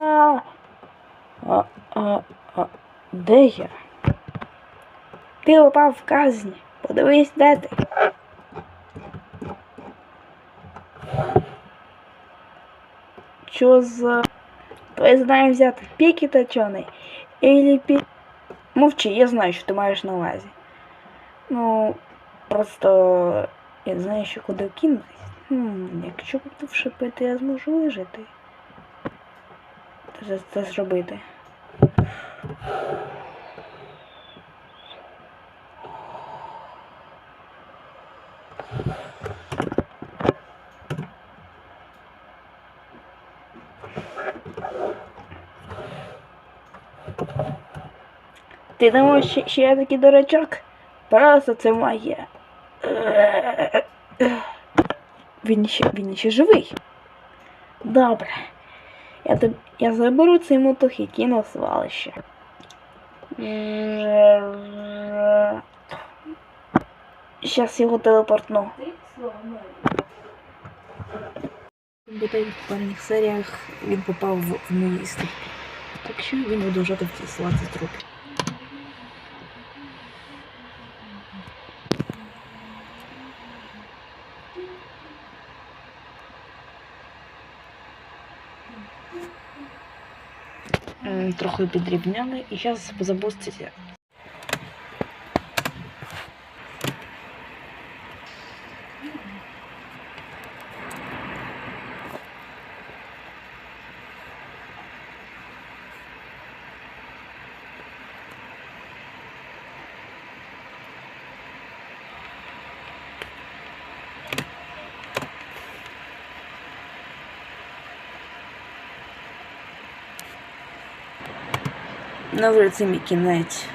А, а, а, де я? Ти попав в казні. Подивись, де ти. Що за... Задання взяти піки точений или пі... Мовчи, я знаю, що ти маєш на увазі. Ну, просто я знаю, що куди кинутись. Хм, якщо буду вшипити, я зможу вижити. Це, це зробити. Ти думаєш, що, що я такий дурачок? Просто це моє. Він ще, він ще живий. Добре. Я, тоб... я заберу цей мотох і кину свалище. Щас його телепортну. В попередніх серіях він попав в, місто. Так що він буде вважати в Трохи підрівняли і зараз запуститься. На це мій кінець.